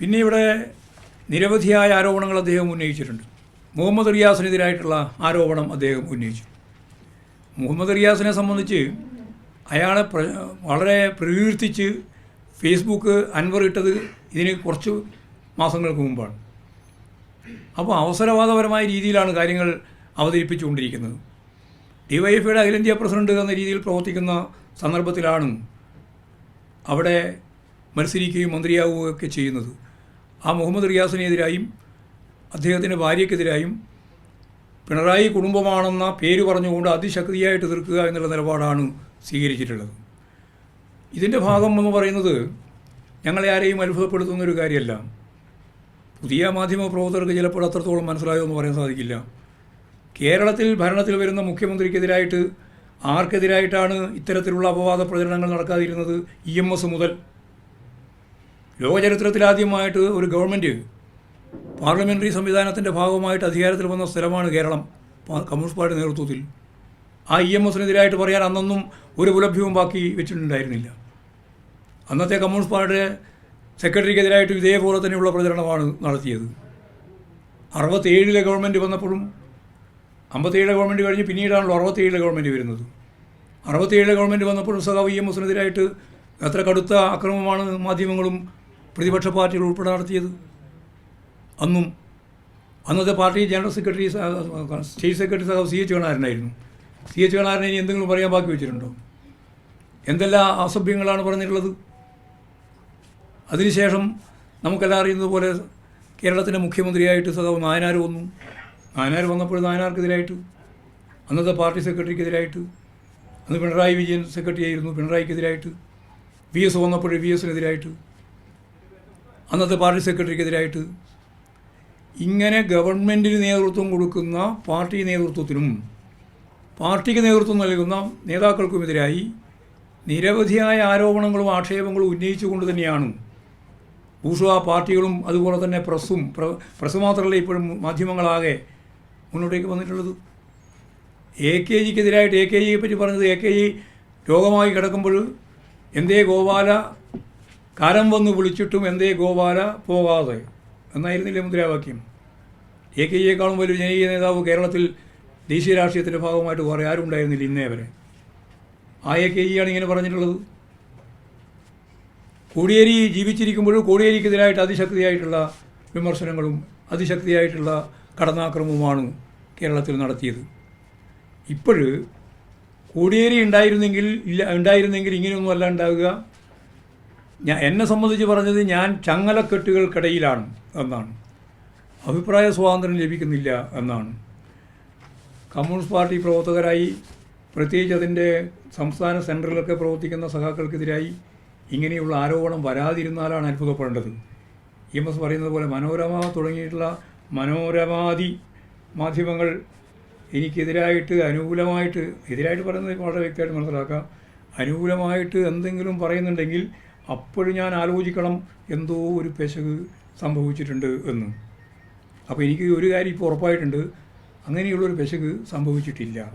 പിന്നെ ഇവിടെ നിരവധിയായ ആരോപണങ്ങൾ അദ്ദേഹം ഉന്നയിച്ചിട്ടുണ്ട്. മുഹമ്മദ് റിയാസിനെതിരായിട്ടുള്ള ആരോപണം അദ്ദേഹം ഉന്നയിച്ചു. മുഹമ്മദ് റിയാസിനെ സംബന്ധിച്ച് അയാളെ വളരെ പ്രകീർത്തിച്ച് ഫേസ്ബുക്ക് അൻവർ ഇട്ടത് ഇതിന് കുറച്ച് മാസങ്ങൾക്ക് മുമ്പാണ്. അപ്പോൾ അവസരവാദപരമായ രീതിയിലാണ് കാര്യങ്ങൾ അവതരിപ്പിച്ചുകൊണ്ടിരിക്കുന്നത്. ഡിവൈഎഫ്ഐയുടെ അഖിലേന്ത്യാ പ്രസിഡന്റ് എന്ന രീതിയിൽ പ്രവർത്തിക്കുന്ന സന്ദർഭത്തിലാണ് അവിടെ മത്സരിക്കുകയും മന്ത്രിയാവുകയൊക്കെ ചെയ്യുന്നത്. ആ മുഹമ്മദ് റിയാസിനെതിരായും അദ്ദേഹത്തിന്റെ ഭാര്യയ്ക്കെതിരായും പിണറായി കുടുംബമാണെന്ന പേര് പറഞ്ഞുകൊണ്ട് അതിശക്തിയായിട്ട് എതിർക്കുക എന്നുള്ള നിലപാടാണ് സ്വീകരിച്ചിട്ടുള്ളത്. ഇതിന്റെ ഭാഗം എന്ന് പറയുന്നത് ഞങ്ങളെ ആരെയും അത്ഭുതപ്പെടുത്തുന്ന ഒരു കാര്യമല്ല. പുതിയ മാധ്യമ പ്രവർത്തകർക്ക് ചിലപ്പോൾ അത്രത്തോളം മനസ്സിലായോ എന്ന് പറയാൻ സാധിക്കില്ല. കേരളത്തിൽ ഭരണത്തിൽ വരുന്ന മുഖ്യമന്ത്രിക്കെതിരായിട്ട് ആർക്കെതിരായിട്ടാണ് ഇത്തരത്തിലുള്ള അപവാദ പ്രചരണങ്ങൾ നടക്കാതിരുന്നത് ഇ എം എസ് മുതൽ? ലോകചരിത്രത്തിലാദ്യമായിട്ട് ഒരു ഗവൺമെന്റ് പാർലമെന്ററി സംവിധാനത്തിന്റെ ഭാഗമായിട്ട് അധികാരത്തിൽ വന്ന സ്ഥലമാണ് കേരളം കമ്മ്യൂണിസ്റ്റ് പാർട്ടി നേതൃത്വത്തിൽ. ആ ഇ എം എസിനെതിരായിട്ട് പറയാൻ അന്നൊന്നും ഒരു പുലഭ്യവും ബാക്കി വെച്ചിട്ടുണ്ടായിരുന്നില്ല. അന്നത്തെ കമ്മ്യൂണിസ്റ്റ് പാർട്ടിയുടെ സെക്രട്ടറിക്കെതിരായിട്ട് ഇതേപോലെ തന്നെയുള്ള പ്രചരണമാണ് നടത്തിയത്. അറുപത്തേഴിലെ ഗവൺമെന്റ് വന്നപ്പോഴും അമ്പത്തേഴിലെ ഗവൺമെന്റ് കഴിഞ്ഞ് പിന്നീടാണല്ലോ അറുപത്തേഴിലെ ഗവൺമെന്റ് വരുന്നത്. അറുപത്തേഴിലെ ഗവൺമെന്റ് വന്നപ്പോഴും സഖാവ് ഇ എം എസിനെതിരായിട്ട് എത്ര കടുത്ത അക്രമമാണ് മാധ്യമങ്ങളും പ്രതിപക്ഷ പാർട്ടികൾ ഉൾപ്പെടെ നടത്തിയത്? അന്നും. അന്നത്തെ party general secretary state secretary സഹ സി എച്ച് വേണാരനായിരുന്നു സി എച്ച് വേണാരനെ ഇനി എന്തെങ്കിലും പറയാൻ ബാക്കി വെച്ചിട്ടുണ്ടോ? എന്തെല്ലാം അസഭ്യങ്ങളാണ് പറഞ്ഞിട്ടുള്ളത്? അതിനുശേഷം നമുക്കെല്ലാം അറിയുന്നത് പോലെ കേരളത്തിന്റെ മുഖ്യമന്ത്രിയായിട്ട് സഹ നായനാർ വന്നു. നായനാർ വന്നപ്പോൾ നായനാർക്കെതിരായിട്ട്. അന്നത്തെ പാർട്ടി സെക്രട്ടറിക്കെതിരായിട്ട്. അന്ന് പിണറായി വിജയൻ സെക്രട്ടറി ആയിരുന്നു പിണറായിക്കെതിരായിട്ട്. വി എസ് വന്നപ്പോൾ വി എസിനെതിരായിട്ട്. അന്നത്തെ പാർട്ടി സെക്രട്ടറിക്കെതിരായിട്ട് ഇങ്ങനെ ഗവൺമെന്റിന് നേതൃത്വം കൊടുക്കുന്ന പാർട്ടി നേതൃത്വത്തിനും പാർട്ടിക്ക് നേതൃത്വം നൽകുന്ന നേതാക്കൾക്കുമെതിരായി നിരവധിയായ ആരോപണങ്ങളും ആക്ഷേപങ്ങളും ഉന്നയിച്ചുകൊണ്ട് തന്നെയാണ് ബൂർഷ്വ പാർട്ടികളും അതുപോലെ തന്നെ പ്രസ്സും പ്ര- പ്രസ് മാത്രമല്ല ഇപ്പോഴും മാധ്യമങ്ങളാകെ മുന്നോട്ടേക്ക് വന്നിട്ടുള്ളത്. എ കെ ജിക്കെതിരായിട്ട് എ കെ ജിയെ പറ്റി പറഞ്ഞത് എ കെ ജി രോഗമായി കിടക്കുമ്പോൾ എന്തേ ഗോപാല കാലം വന്ന് വിളിച്ചിട്ടും എന്തേ ഗോപാല പോകാതെ എന്നായിരുന്നില്ലേ മുദ്രാവാക്യം? എ കെ ജിയെക്കാളും വലിയ ജനകീയ നേതാവ് കേരളത്തിൽ ദേശീയ രാഷ്ട്രീയത്തിന്റെ ഭാഗമായിട്ട് കുറേ ആരും ഉണ്ടായിരുന്നില്ല ഇന്നേ വരെ. ആ എ കെ ജിയാണ് ഇങ്ങനെ പറഞ്ഞിട്ടുള്ളത്. കോടിയേരി ജീവിച്ചിരിക്കുമ്പോഴും കോടിയേരിക്കെതിരായിട്ട് അതിശക്തിയായിട്ടുള്ള വിമർശനങ്ങളും അതിശക്തിയായിട്ടുള്ള കടന്നാക്രമവുമാണ് കേരളത്തിൽ നടത്തിയത്. ഇപ്പോഴ് കോടിയേരി ഉണ്ടായിരുന്നെങ്കിൽ ഇല്ല ഉണ്ടായിരുന്നെങ്കിൽ ഇങ്ങനെയൊന്നും അല്ല ഉണ്ടാവുക. ഞാൻ എന്നെ സംബന്ധിച്ച് പറഞ്ഞത് ഞാൻ ചങ്ങലക്കെട്ടുകൾക്കിടയിലാണ് എന്നാണ്. അഭിപ്രായ സ്വാതന്ത്ര്യം ലഭിക്കുന്നില്ല എന്നാണ്. കമ്മ്യൂണിസ്റ്റ് പാർട്ടി പ്രവർത്തകരായി പ്രത്യേകിച്ച് അതിന്റെ സംസ്ഥാന സെന്ററിലൊക്കെ പ്രവർത്തിക്കുന്ന സഖാക്കൾക്കെതിരായി ഇങ്ങനെയുള്ള ആരോപണം വരാതിരുന്നാലാണ് അത്ഭുതപ്പെടേണ്ടത്. ഇ എം എസ് പറയുന്നത് പോലെ മനോരമ തുടങ്ങിയിട്ടുള്ള മനോരമാതി മാധ്യമങ്ങൾ എനിക്കെതിരായിട്ട് അനുകൂലമായിട്ട് എതിരായിട്ട് പറയുന്നത് വളരെ വ്യക്തമായിട്ട് മനസ്സിലാക്കാം. അനുകൂലമായിട്ട് എന്തെങ്കിലും പറയുന്നുണ്ടെങ്കിൽ അപ്പോഴും ഞാൻ ആലോചിക്കണം എന്തോ ഒരു പെശക് സംഭവിച്ചിട്ടുണ്ട് എന്ന്. അപ്പോൾ എനിക്ക് ഒരു കാര്യം ഇപ്പോൾ ഉറപ്പായിട്ടുണ്ട് അങ്ങനെയുള്ളൊരു പെശക് സംഭവിച്ചിട്ടില്ല.